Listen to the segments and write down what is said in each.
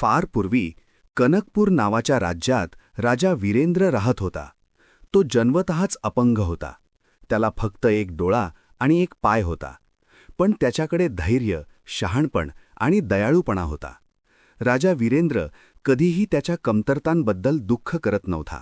फार पूर्वी कनकपूर नावाच्या राज्यात राजा वीरेंद्र राहत होता. तो जन्मतःच अपंग होता. त्याला फक्त एक डोळा आणि एक पाय होता. पण त्याच्याकडे धैर्य शहाणपण आणि दयाळूपणा होता. राजा वीरेंद्र कधीही त्याच्या कमतरतांबद्दल दुःख करत नव्हता.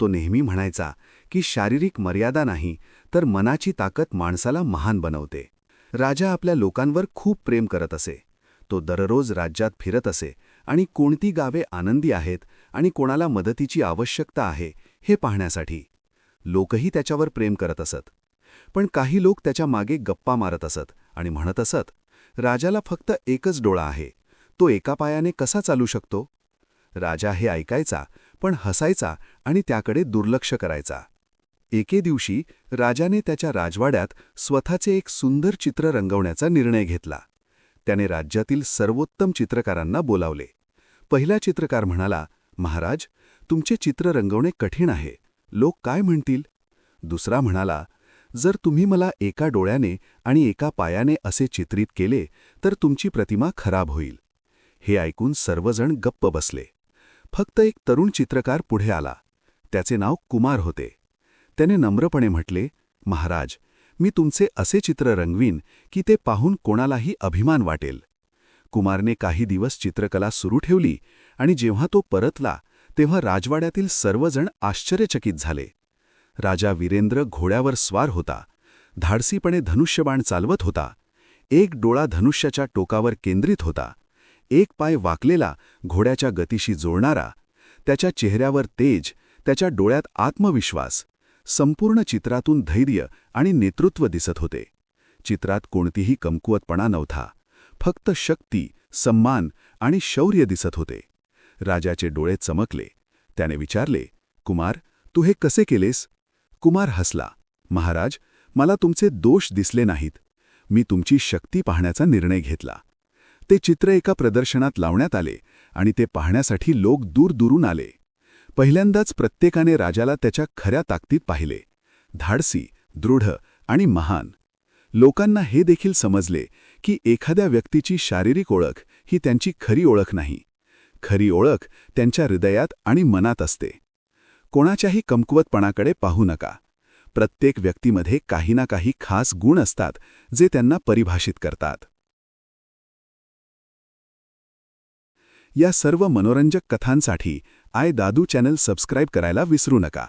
तो नेहमी म्हणायचा की शारीरिक मर्यादा नाही तर मनाची ताकद माणसाला महान बनवते. राजा आपल्या लोकांवर खूप प्रेम करत असे. तो दररोज राज्यात फिरत असे आणि कोणती गावे आनंदी आहेत आणि कोणाला मदतीची आवश्यकता आहे हे पाहण्यासाठी. लोकही त्याच्यावर प्रेम करत असत. पण काही लोक त्याच्यामागे गप्पा मारत असत आणि म्हणत असत राजाला फक्त एकच डोळा आहे. तो एका पायाने कसा चालू शकतो? राजा हे ऐकायचा पण हसायचा आणि त्याकडे दुर्लक्ष करायचा. एके दिवशी राजाने त्याच्या राजवाड्यात स्वतःचे एक सुंदर चित्र रंगवण्याचा निर्णय घेतला. त्याने राज्यातील सर्वोत्तम चित्रकारांना बोलावले. पहिला चित्रकार म्हणाला महाराज तुमचे चित्र रंगवणे कठीण आहे. लोक काय म्हणतील? दुसरा म्हणाला जर तुम्ही मला एका डोळ्याने आणि एका पायाने असे चित्रित केले तर तुमची प्रतिमा खराब होईल. हे ऐकून सर्वजण गप्प बसले. फक्त एक तरुण चित्रकार पुढे आला. त्याचे नाव कुमार होते. त्याने नम्रपणे म्हटले महाराज मी तुमचे असे चित्र रंगवीन की ते पाहून कोणालाही अभिमान वाटेल. कुमारने काही दिवस चित्रकला सुरू ठेवली आणि जेव्हा तो परतला तेव्हा राजवाड्यातील सर्वजण आश्चर्यचकित झाले. राजा वीरेंद्र घोड्यावर स्वार होता. धाडसीपणे धनुष्यबाण चालवत होता. एक डोळा धनुष्याच्या टोकावर केंद्रित होता. एक पाय वाकलेला घोड्याच्या गतीशी जोडणारा. त्याच्या चेहऱ्यावर तेज त्याच्या डोळ्यात आत्मविश्वास. संपूर्ण चित्रातून धैर्य आणि नेतृत्व दिसत होते. चित्रात कोणतीही कमकुवतपणा नव्हता. फक्त शक्ती सम्मान आणि शौर्य दिसत होते. राजाचे डोळे चमकले. त्याने विचारले कुमार तू हे कसे केलेस? कुमार हसला. महाराज मला तुमचे दोष दिसले नाहीत. मी तुमची शक्ती पाहण्याचा निर्णय घेतला. ते चित्र एका प्रदर्शनात लावण्यात आले आणि ते पाहण्यासाठी लोक दूरदूरून आले. पहिल्यांदाच प्रत्येकाने राजाला त्याच्या खऱ्या ताकदीत पाहिले. धाडसी दृढ आणि महान. लोकांना हे देखील समजले की एखाद्या व्यक्तीची शारीरिक ओळख ही त्यांची खरी ओळख नाही. खरी ओळख त्यांच्या हृदयात आणि मनात असते. कोणाच्याही कमकुवतपणाकडे पाहू नका. प्रत्येक व्यक्तीमध्ये काही ना काही खास गुण असतात जे त्यांना परिभाषित करतात. या सर्व मनोरंजक कथांसाठी आय दादू चॅनल सबस्क्राईब करायला विसरू नका.